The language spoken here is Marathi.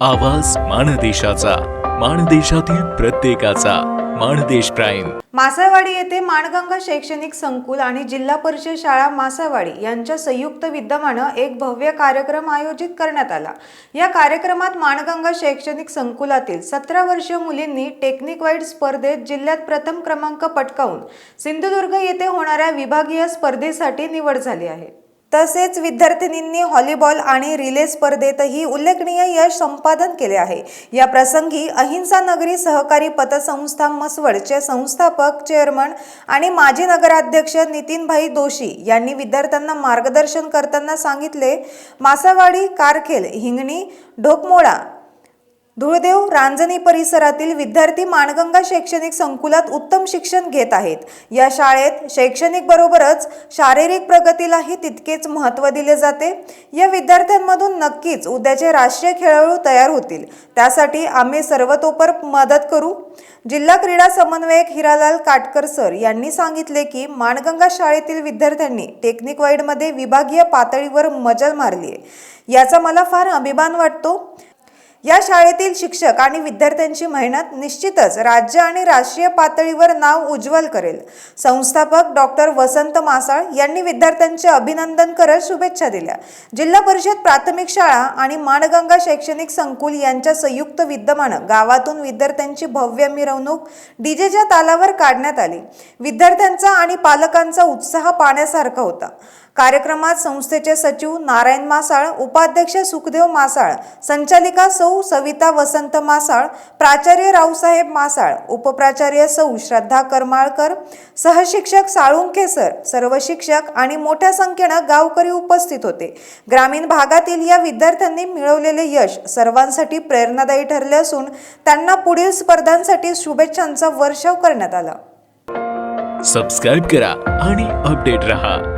आवाज माणदेशाचा माणदेशातील प्रत्येकाचा माणदेश प्राईम. मासावाडी येथे माणगंगा शैक्षणिक संकुल आणि जिल्हा परिषद शाळा मासावाडी यांच्या संयुक्त विद्यमानं एक भव्य कार्यक्रम आयोजित करण्यात आला. या कार्यक्रमात माणगंगा शैक्षणिक संकुलातील सतरा वर्षीय मुलींनी टेक्निक वाईड स्पर्धेत जिल्ह्यात प्रथम क्रमांक पटकावून सिंधुदुर्ग येथे होणाऱ्या विभागीय स्पर्धेसाठी निवड झाली आहे. तसेच विद्यार्थिनींनी हॉलीबॉल आणि रिले स्पर्धेतही उल्लेखनीय यश संपादन केले आहे. या प्रसंगी अहिंसा नगरी सहकारी पतसंस्था मसवडचे संस्थापक चेअरमन आणि माजी नगराध्यक्ष नितीनभाई दोशी यांनी विद्यार्थ्यांना मार्गदर्शन करताना सांगितले मासावाडी कारखेल हिंगणी ढोकमोळा धुळदेव रांजणी परिसरातील विद्यार्थी माणगंगा शैक्षणिक संकुलात उत्तम शिक्षण घेत आहेत. या शाळेत शैक्षणिक बरोबरच शारीरिक प्रगतीलाही तितकेच महत्त्व दिले जाते. या विद्यार्थ्यांमधून नक्कीच उद्याचे राष्ट्रीय खेळाडू तयार होतील. त्यासाठी आम्ही सर्वतोपर मदत करू. जिल्हा क्रीडा समन्वयक हिरालाल काटकर सर यांनी सांगितले की माणगंगा शाळेतील विद्यार्थ्यांनी टेक्निक वाईडमध्ये विभागीय पातळीवर मजल मारली आहे याचा मला फार अभिमान वाटतो. या शाळेतील शिक्षक आणि विद्यार्थ्यांची मेहनत निश्चितच राज्य आणि राष्ट्रीय पातळीवर नाव उज्ज्वल करेल. संस्थापक डॉक्टर वसंत मासाळ यांनी विद्यार्थ्यांचे अभिनंदन करत शुभेच्छा दिल्या. जिल्हा परिषद प्राथमिक शाळा आणि माणगंगा शैक्षणिक संकुल यांच्या संयुक्त विद्यमानं गावातून विद्यार्थ्यांची भव्य मिरवणूक डीजेच्या तालावर काढण्यात आली. विद्यार्थ्यांचा आणि पालकांचा उत्साह पाण्यासारखा होता. कार्यक्रमात संस्थेचे सचिव नारायण मासाळ उपाध्यक्ष सुखदेव मासाळ संचालिका सौ सविता वसंत मासाळ प्राचार्य रावसाहेब मासाळ उपप्राचार्य सौ श्रद्धा करमाळकर सहशिक्षक साळुंखेसर सर्व शिक्षक आणि मोठ्या संख्येनं गावकरी उपस्थित होते. ग्रामीण भागातील या विद्यार्थ्यांनी मिळवलेले यश सर्वांसाठी प्रेरणादायी ठरले असून त्यांना पुढील स्पर्धांसाठी शुभेच्छांचा वर्षाव करण्यात आला. सबस्क्राईब करा आणि अपडेट रहा.